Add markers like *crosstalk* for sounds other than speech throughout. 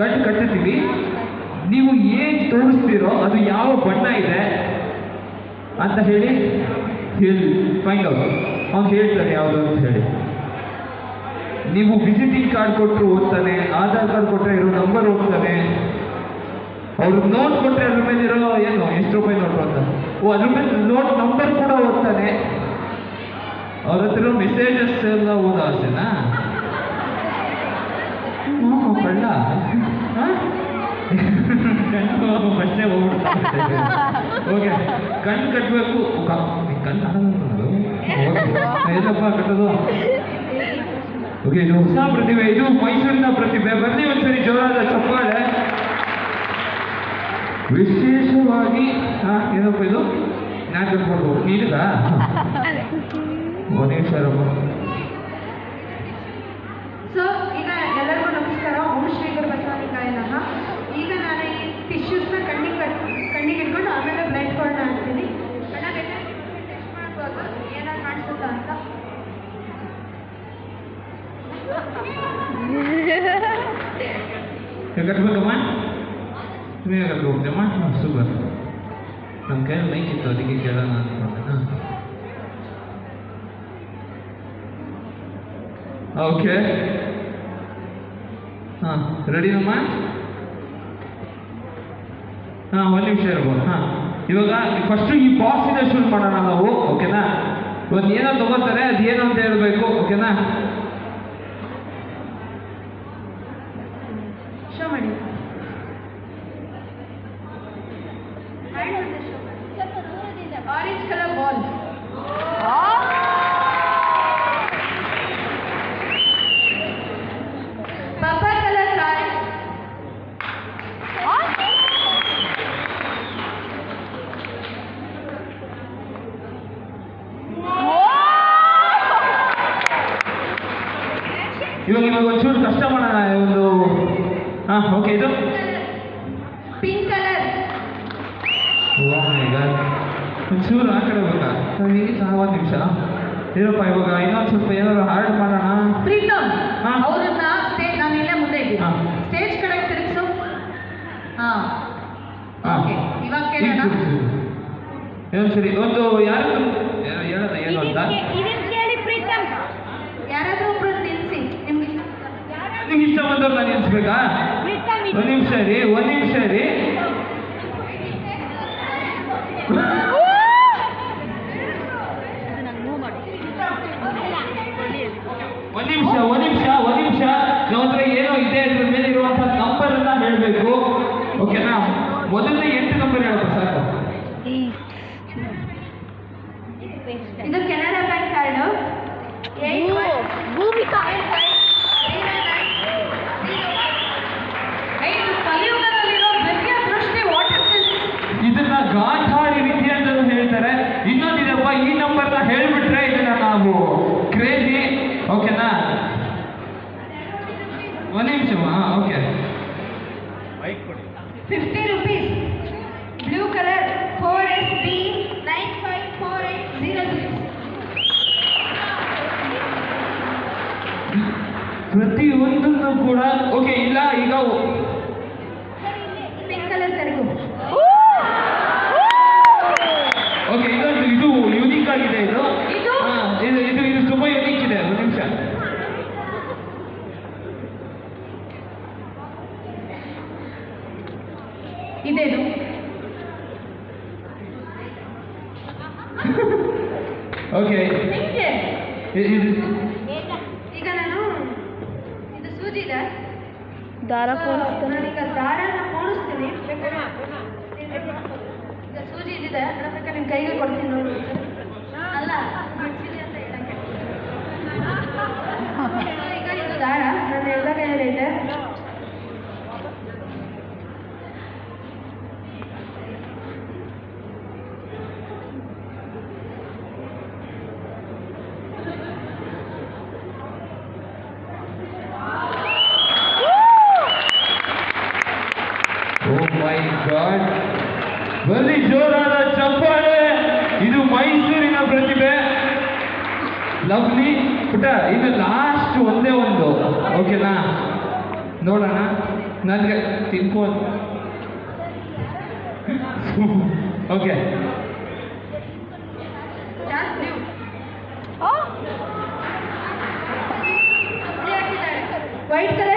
Cut ಕಟ್ಟಿಸ್ತೀವಿ ನೀವು ಏನ್ ತೋರಿಸ್ತೀರೋ ಅದು ಯಾವ ಬಣ್ಣ ಇದೆ ಅಂತ ಹೇಳಿ ಹೇಳಿ ಫೈಂಡ್ ಔಟ್ ಅವ್ನು ಹೇಳ್ತಾನೆ ಯಾವುದು ಅಂತ ಹೇಳಿ. ನೀವು ವಿಸಿಟಿಂಗ್ ಕಾರ್ಡ್ ಕೊಟ್ಟರು ಓದ್ತಾನೆ ಆಧಾರ್ ಕಾರ್ಡ್ ಕೊಟ್ಟರೆ ಇರೋ ನಂಬರ್ ಓದ್ತಾನೆ ಅವ್ರಿಗೆ ನೋಟ್ ಕೊಟ್ಟರೆ ಅದ್ರ ಮೇಲೆ ಇರೋ ಏನು, ಎಷ್ಟು ರೂಪಾಯಿ ನೋಟ್ ಅಂತ? ಓ, ಅದ್ರ ಮೇಲೆ ನೋಟ್ ನಂಬರ್ ಕೂಡ ಓದ್ತಾನೆ ಅವ್ರ ಹತ್ರ ಮೆಸೇಜಸ್ ಎಲ್ಲ ಓದೋ ಕಳ್ಳ *laughs* ಕಣ್ಣು ಫಸ್ಟೇ ಹೋಗ್ಬಿಡ್ತಾರೆ ಓಕೆ ಕಣ್ಣು ಕಟ್ಟಬೇಕು ಕಣ್ಣು ಎಲ್ಲಪ್ಪ ಕಟ್ಟೋದು. ಓಕೆ ಇದು ಹೊಸ ಪ್ರತಿಭೆ ಇದು ಮೈಸೂರಿನ ಪ್ರತಿಭೆ ಬನ್ನಿ ಒಂದ್ಸರಿ ಜೋರಾದ ಚಪ್ಪಾಳೆ. ವಿಶೇಷವಾಗಿ ಏನಪ್ಪ ಇದು? ನಾಟಕ ಫೋಟೋ ನೀಡಿದ ಒಂದು ನಿಮಿಷ ಇರಪ್ಪ ಸೊ ಈಗ ಎಲ್ಲರಿಗೂ ನಮಸ್ಕಾರ ಓಂ ಶ್ರೀ ಗುರು ಬಸವನಿಕಾಯ ನಮಃ ಈಗ ನಾನು ಈ ಟಿಶ್ಯೂಸ್ನ ಕಣ್ಣಿಗೆ ಕಟ್ ಕಣ್ಣಿಗೆ ಇಟ್ಕೊಂಡು ಆಮೇಲೆ ಬ್ಲಡ್ ಕೊಡೋಣ ಅಂತೀನಿ ಅಣ್ಣ ಬೇಕಾದ್ರೆ ಟೆಸ್ಟ್ ಮಾಡ್ಬೋದು ಏನಾದ್ರು ಅಂತ ಕಟ್ಬೇಕಮ್ಮ ನೀವೇ ಕಟ್ಬೇಕಮ್ಮ ಹಾಂ ಸೂಪರ್ ನಮ್ಮ ಕೈಯಲ್ಲಿ ಮೈಕ್ ಇತ್ತು ಅದಕ್ಕೆ ಕೇಳೋಣ ಅಂದ್ಕೊಂಡೆ ಹಾಂ ಓಕೆ ಹಾಂ ರೆಡಿನಮ್ಮ ಹಾಂ ಒಂದು ನಿಮಿಷ ಇರ್ಬೋದು ಹಾಂ ಇವಾಗ ಫಸ್ಟು ಈ ಬಾಕ್ಸಿಂದ ಶುರು ಮಾಡೋಣ ನಾವು ಓಕೆನಾ ಒಂದು ಏನೋ ತಗೋತಾರೆ, ಅದು ಏನು ಅಂತ ಹೇಳಬೇಕು ಓಕೆನಾ show orange colour ball purple colour car ಇವಾಗ ಇವಾಗ ಒಂಚೂರು ಕಷ್ಟ ಮಾಡೋಣ ಒಂದು ಹಾಂ ಓಕೆ ಇದು? ಪಿಂಕ್ ಕಲರ್ ಈಗ ಒಂಚೂರು ಆ ಕಡೆ ಬೇಕಾ ಒಂದು ನಿಮಿಷ. ಇರಪ್ಪ ಇವಾಗ ಇನ್ನೊಂದು ಸ್ವಲ್ಪ ಏನಾದ್ರು ಹಾರ್ಡ್ ಮಾಡೋಣ? ಪ್ರೀತಮ್. ಅವ್ರನ್ನ ಸ್ಟೇಜ್ ನಾನು ಇಲ್ಲೇ ಮುಂದೆ ಇದ್ದೀನಿ. ಸ್ಟೇಜ್ ಕಡೆ ತಿರುಗಿಸು. ಹಾ. ಓಕೆ ಇವಾಗ ಕೇಳೋಣ. ಇನ್ನೊಂದು ಸರಿ ಒಂದು ಯಾರು ಹೇಳೋಣ ಏನು ಅಂತ ಇದನ್ನ ಕೇಳಿ ಪ್ರೀತಮ್ ಯಾರಾದ್ರೂ ಒಬ್ರು ನಿಲ್ಸಿ ನಿಮ್ಗೆ ಇಷ್ಟ ನಿಮ್ಗೆ ಇಷ್ಟ ಬಂದವ್ರು ನಾನು ನಿಲ್ಸ್ಬೇಕಾ? ಒಂದು ನಿಮಿಷ ರೀ ಒಂದು ನಿಮಿಷ ರೀ. ಒಂದು ನಿಮಿಷ ಒಂದು ನಿಮಿಷ ಒಂದು ನಿಮಿಷ. ನಮ್ಮ ಹತ್ರ ಏನೋ ಇದೆ ಅದ್ರ ಮೇಲೆ ಇರುವಂಥ ನಂಬರ್ ಅನ್ನ ಹೇಳಬೇಕು. ಓಕೆನಾ ಮೊದಲನೇ ಎಂಟು ನಂಬರ್ ಹೇಳಪ್ಪ ನಾವು ಕ್ರೇಜಿ ಓಕೆನಾ ಒಂದು ನಿಮಿಷಮ್ಮ okay fifty rupees blue colour four S B nine five four eight zero six ಪ್ರತಿಯೊಂದನ್ನು ಕೂಡ ಓಕೆ ಇಲ್ಲ ಈಗ ಪಿಂಕ್ ಕಲರ್ ಸೆರಗು ಓಕೆ ಇದೊಂದು ಇದು ಯೂನಿಕ್ ಆಗಿದೆ ಇದು ಇದು? ಹಾ, ಇದು ಇದು ಇದು ತುಂಬಾ ಯೂನಿಕ್ ಇದೆ ಒಂದು ನಿಮಿಷ ಇದೇನು ಓಕೆ ಈಗ ನಾನು ಇದು ಸೂಜಿ ಇದೆ. ದಾರ ನಾನೀಗ ದಾರನ ಪೋಣಿಸ್ತೀನಿ ಬೇಕಾದ್ರೆ ಈಗ ಸೂಜಿ ಇದಿದೆ ಅದನ್ನ ಬೇಕಾದ್ರೆ ನಿಮ್ ಕೈಗೆ ಕೊಡ್ತೀನಿ ನೋಡು ಅಲ್ಲ ಬಿಡ್ಸಿದೆ ಅಂತ ಹೇಳಕ್ಕೆ So, ಈಗ ಇದು ದಾರ ನನ್ನ ಎಲ್ಲ ಕೈಯಲ್ಲಿ ಇದೆ ಓ ಮೈ ಗಾಡ್ ಬನ್ನಿ, ಜೋರಾದ ಚಪ್ಪಾಳೆ. ಇದು ಮೈಸೂರಿನ ಪ್ರತಿಭೆ. ಲವ್ಲಿ. ಪುಟ, ಇದು ಲಾಸ್ಟ್ ಒಂದೇ ಒಂದು. ಓಕೆನಾ ನೋಡೋಣ. ನನಗೆ ತಿನ್ಕೊಂಡು ಓಕೆ ವೈಟ್ ಕಲರ್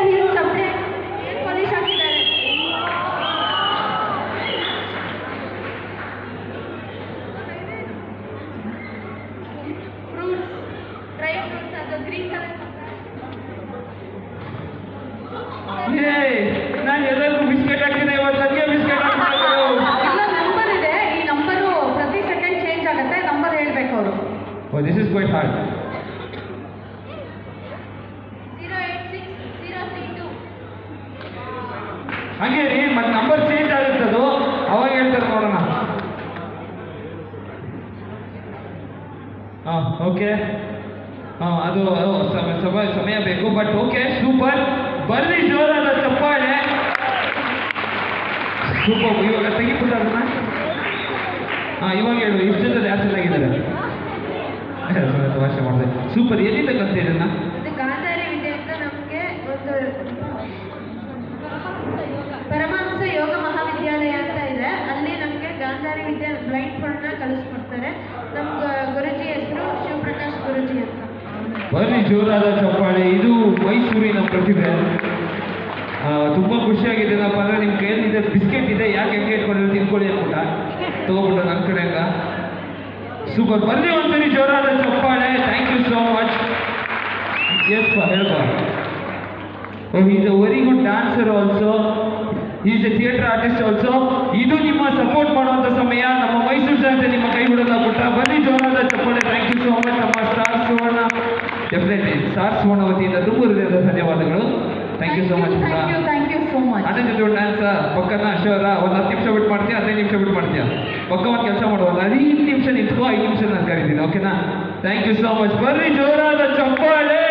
ನಾನು ಎಲ್ಲರಿಗೂ ಬಿಸ್ಕೆಟ್ ಹಾಕಿದೆ ಇವತ್ತು ನನಗೆ ಬಿಸ್ಕೆಟ್ ನಂಬರ್ ಇದೆ. ಈ ನಂಬರು ಪ್ರತಿ ಸೆಕೆಂಡ್ ಚೇಂಜ್ ಆಗುತ್ತೆ ನಂಬರ್ ಹೇಳ್ಬೇಕು ಅವರು. Oh this is quite hard ಹಂಗೆ ರೀ ಮತ್ತೆ ನಂಬರ್ ಚೇಂಜ್ ಆಗುತ್ತೆ ಅದು. ಅವಾಗ ಹೇಳ್ತಾರೆ ನೋಡೋಣ. ಹಾಂ ಓಕೆ ಅದು ಸಮಯ ಸಮಯ ಬೇಕು. ಬಟ್ ಓಕೆ ಸೂಪರ್ ಬರ್ರಿ, ಜೋರಾದ ಚಪ್ಪಾಳೆ. ಸೂಪರ್ ಇವಾಗ ತೆಗಿಬಿಟ್ಟ ಅದನ್ನ ಹಾಂ, ಇವಾಗ ಹೇಳು, ಇಷ್ಟು ಜನ ಯಾರು ಚೆನ್ನಾಗಿದ್ದಾರೆ ಭಾಷೆ *laughs* ಮಾಡಿದೆ. ಸೂಪರ್ ಎಲ್ಲಿಂದ ಕಲ್ತೆ ಇದನ್ನ ಇದು ಗಾಂಧಾರಿ ಅಂತ ನಮಗೆ ಒಂದು ಬನ್ನಿ, ಜೋರಾದ ಚಪ್ಪಾಳೆ. ಇದು ಮೈಸೂರಿನ ಪ್ರತಿಭೆ. ತುಂಬಾ ಖುಷಿಯಾಗಿದೆ. ಖುಷಿಯಾಗಿದ್ದೀನಪ್ಪ ಅಂದ್ರೆ ನಿಮ್ಮ ಕೈಯಲ್ಲಿದೆ ಬಿಸ್ಕೆಟ್ ಇದೆ. ಯಾಕೆ ಹೆಂಗೆ ಇಟ್ಕೊಂಡಿರೋ ತಿನ್ಕೊಳ್ಳಿ ಅಂತ ತಗೋಬಿಟ್ಟು ನನ್ನ ಹಂಗ ಸೂಪರ್ ಬನ್ನಿ ಒಂದ್ಸರಿ, ಜೋರಾದ ಚಪ್ಪಾಳೆ. Thank you so much S ಪಾ is a very good dancer also is a theatre artist also ಇದು ನಿಮ್ಮ ಸಪೋರ್ಟ್ ಮಾಡುವಂಥ ಸಮಯ. ನಮ್ಮ ಮೈಸೂರು ಜನತೆ ನಿಮ್ಮ ಕೈ ಬಿಡಲ್ಲ ಪುಟ್ಟ ಬನ್ನಿ, ಜೋರಾದ ಚಪ್ಪಾಳೆ. ಥ್ಯಾಂಕ್ ಯು ಸೋ ಮಚ್ ನಮ್ಮ ಸ್ಟಾರ್ ಸುವರ್ಣ. ಡೆಫಿನೆಟ್ಲಿ ಸ್ಟಾರ್ ಮಾಡೋ ವತಿಯಿಂದ ತುಂಬ ಹೃದಯದ ಧನ್ಯವಾದಗಳು thank you so much thank you thank you so much ಅದೇ ಜೊತೆ ಒಂದು ಡ್ಯಾನ್ಸ್ ಪಕ್ಕನ ಅಶ್ವರ ಒಂದು ಹತ್ತು ನಿಮಿಷ ಬಿಟ್ಟು ಮಾಡ್ತೀಯ ಹದಿನೈದು ನಿಮಿಷ ಬಿಟ್ಟು ಮಾಡ್ತೀಯ? ಪಕ್ಕ ಒಂದು ಕೆಲಸ ಮಾಡುವಲ್ಲ ಐದು ನಿಮಿಷ ನಿಂತ್ಕೋ ಐದು ನಿಮಿಷ ನಾನು ಕರಿತೀನಿ ಓಕೆನಾ ಥ್ಯಾಂಕ್ ಯು ಸೋ ಮಚ್ ಬರ್ರಿ ಜೋರಾದ ಚಪ್ಪಾಳೆ!